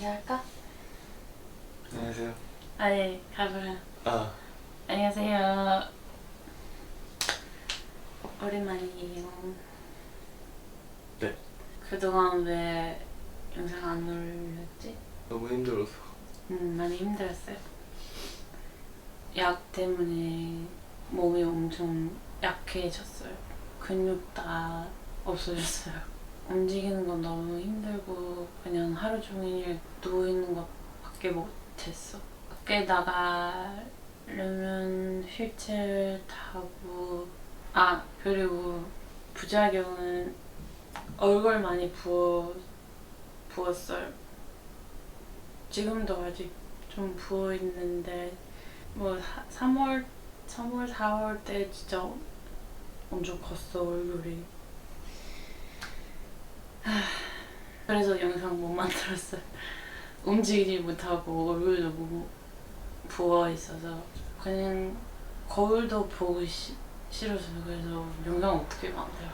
인사할까? 안녕하세요. 아예 가보라. 아, 안녕하세요. 오랜만이에요. 네. 그동안 왜 영상 안 올렸지? 너무 힘들어서. 음, 많이 힘들었어요. 약 때문에 몸이 엄청 약해졌어요. 근육 다 없어졌어요. 움직이는 건 너무 힘들고 그냥 하루 종일 누워 있는 것밖에 못했어. 밖에 나가려면 휠체어 타고 아 그리고 부작용은 얼굴 많이 부어 부었어요. 지금도 아직 좀 부어 있는데 뭐 3월 3월 4월 때 진짜 엄청 컸어 얼굴이. 하, 그래서 영상 못 만들었어요. 움직이지 못하고 얼굴도 너무 부어 있어서 그냥 거울도 보기 시, 싫어서 그래서 영상 어떻게 만들어?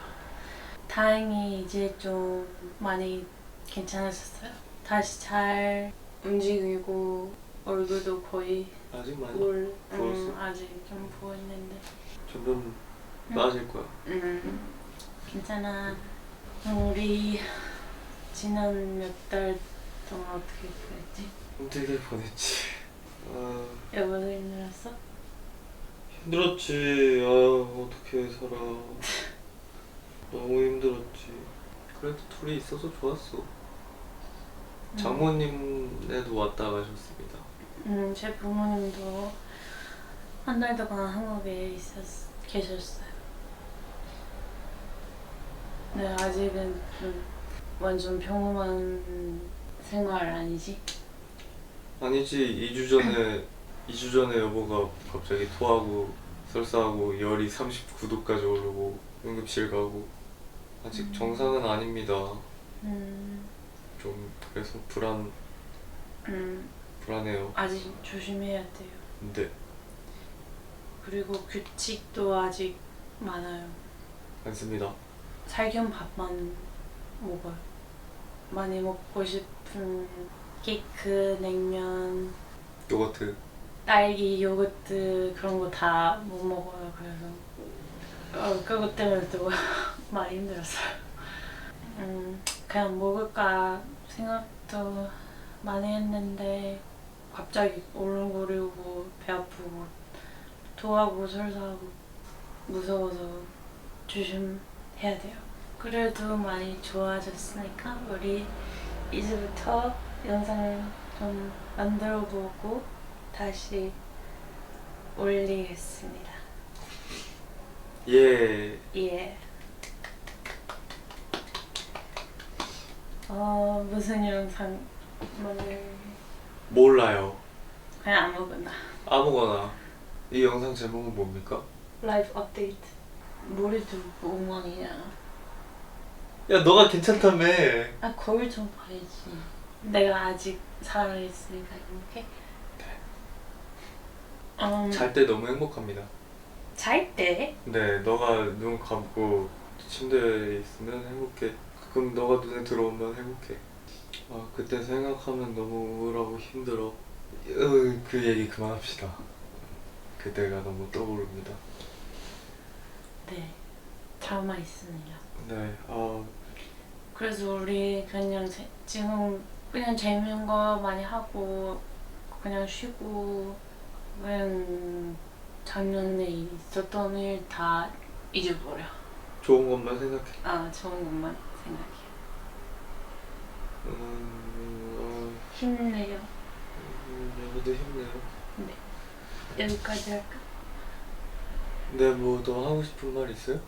다행히 이제 좀 많이 괜찮아졌어요. 다시 잘 움직이고 얼굴도 거의 아직 많이 올 부었어? 음, 아직 좀 부어 있는데 점점 나아질 거야. 음 괜찮아. 우리 지난 몇 달 동안 어떻게 보냈지? 힘들게 보냈지. 아, 여보도 힘들었어? 힘들었지. 아, 어떻게 살아. 너무 힘들었지. 그래도 둘이 있어서 좋았어. 장모님네도 왔다 가셨습니다. 음, 제 부모님도 한 달 동안 한국에 있었, 계셨어요. 네, 아직은 좀 완전 평범한 생활 아니지? 아니지, 2주 전에 2주 전에 여보가 갑자기 토하고 설사하고 열이 39도까지 오르고 응급실 가고 아직 음. 정상은 아닙니다. 음, 좀 그래서 불안 음, 불안해요. 아직 조심해야 돼요. 근데 그리고 규칙도 아직 많아요. 많습니다. 살균 밥만 먹어요. 많이 먹고 싶은 케이크, 냉면, 요거트 딸기, 요거트 그런 거 다 못 먹어요. 그래서 어, 그것 때문에 또 많이 힘들었어요. 음, 그냥 먹을까 생각도 많이 했는데 갑자기 오르고리고 배 아프고 토하고 설사하고 무서워서 조심 해야 돼요. 그래도 많이 좋아졌으니까 우리 이제부터 영상을 좀 만들어 보고 다시 올리겠습니다. 예 예. 어 무슨 영상 만들? 몰라요. 그냥 아무거나. 아무거나 이 영상 제목은 뭡니까? 라이브 업데이트. 머리도 엉망이야. 야 너가 괜찮다며. 아 거울 좀 봐야지. 내가 아직 살아있으니까 이렇게. 음, 잘 때 너무 행복합니다. 잘 때? 네 너가 눈 감고 침대에 있으면 행복해. 가끔 너가 눈에 들어오면 행복해. 아 그때 생각하면 너무 우울하고 힘들어. 으, 그 얘기 그만합시다. 그때가 너무 떠오릅니다. 네. 트라우마 있습니다. 네, 아 그래서 우리 그냥 제- 지금 그냥 재밌는 거 많이 하고 그냥 쉬고 그냥 작년에 있었던 일 다 잊어버려. 좋은 것만 생각해. 아 좋은 것만 생각해. 음, 힘내요. 어, 음, 여기도 힘내요. 여기까지 할까? 네, 뭐더 하고 싶은 말 있어요?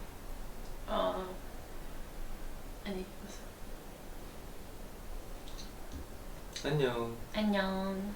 어 아니 무슨 안녕. 안녕.